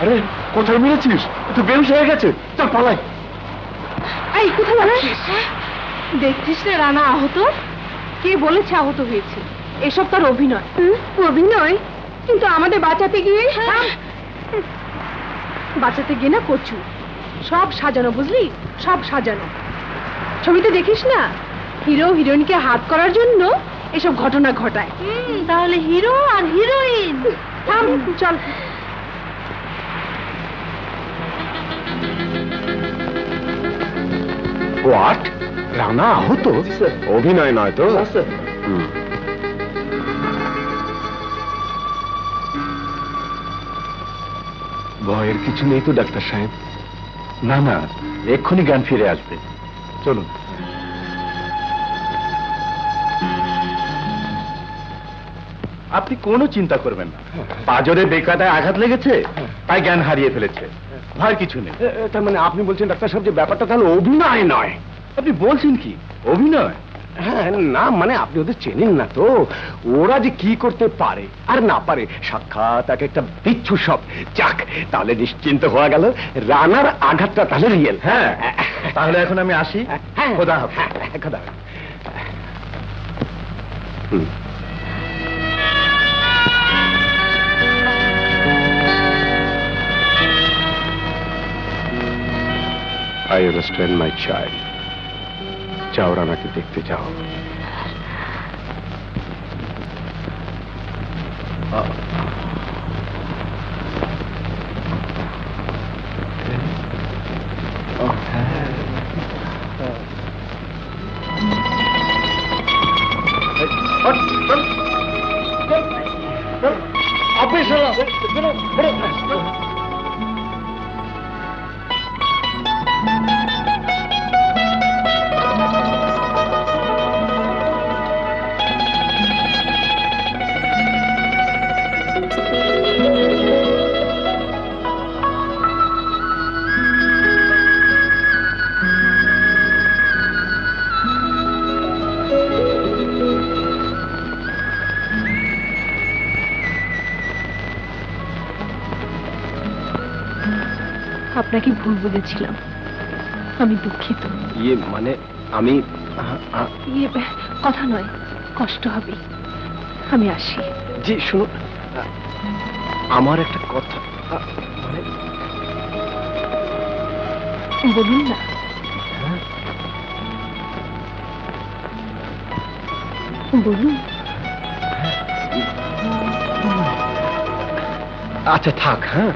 আরে কোথায় মেরেছিস? তো বেউস হয়ে গেছে। চল পালাই। এই কোথায় যাচ্ছিস? দেখছিস না রানা আহত? কে বলেছে আহত হয়েছে? এসব তার অভিনয়। অভিনয়? কিন্তু আমাদের বাঁচাতে গিয়ে বাঁচাতে গিয়ে না কচু। সব সাজানো বুঝলি? সব সাজানো। ছবিতে দেখিস না? হিরো হিরোইনকে হাত করার জন্য এসব ঘটনা ঘটায়। তাহলে হিরো আর হিরোইন। থাম চল। হোয়াট রানা আহত? অভিনয় নয় তো? ভয়ের কিছু নেই তো ডাক্তার সাহেব? না না এক্ষুনি জ্ঞান ফিরে আসবে। চলুন। আপনি কোনো চিন্তা করবেন না। পাজরে বেকাটায় আঘাত লেগেছে তাই জ্ঞান হারিয়ে ফেলেছে। ভয়ের কিছু নেই। তার মানে আপনি বলছেন ডাক্তার সাহেব যে ব্যাপারটা তাহলে অভিনয় নয়। আপনি বলছেন কি? অভিনয়? হ্যাঁ না মানে আপনি ওদের চেনেন না তো। ওরা যে কি করতে পারে আর না পারে সাক্ষাৎ এক একটা বিচ্ছু সব। যাক তাহলে নিশ্চিন্ত হওয়া গেল রানার আঘাতটা তাহলে রিয়েল হ্যাঁ তাহলে এখন আমি আসি। খোদা হাফেজ। খোদা হুম। আই আন্ডারস্ট্যান্ড মাই চাইল্ড যাও রানাকে দেখতে যাও আপনাকে ভুল বুঝেছিলাম আমি দুঃখিত। ইয়ে মানে আমি ইয়ে কথা নয় কষ্ট হবে। আমি আসি। জি শুনুন। আমার একটা কথা মানে বলুন না। বলুন। আচ্ছা থাক হ্যাঁ?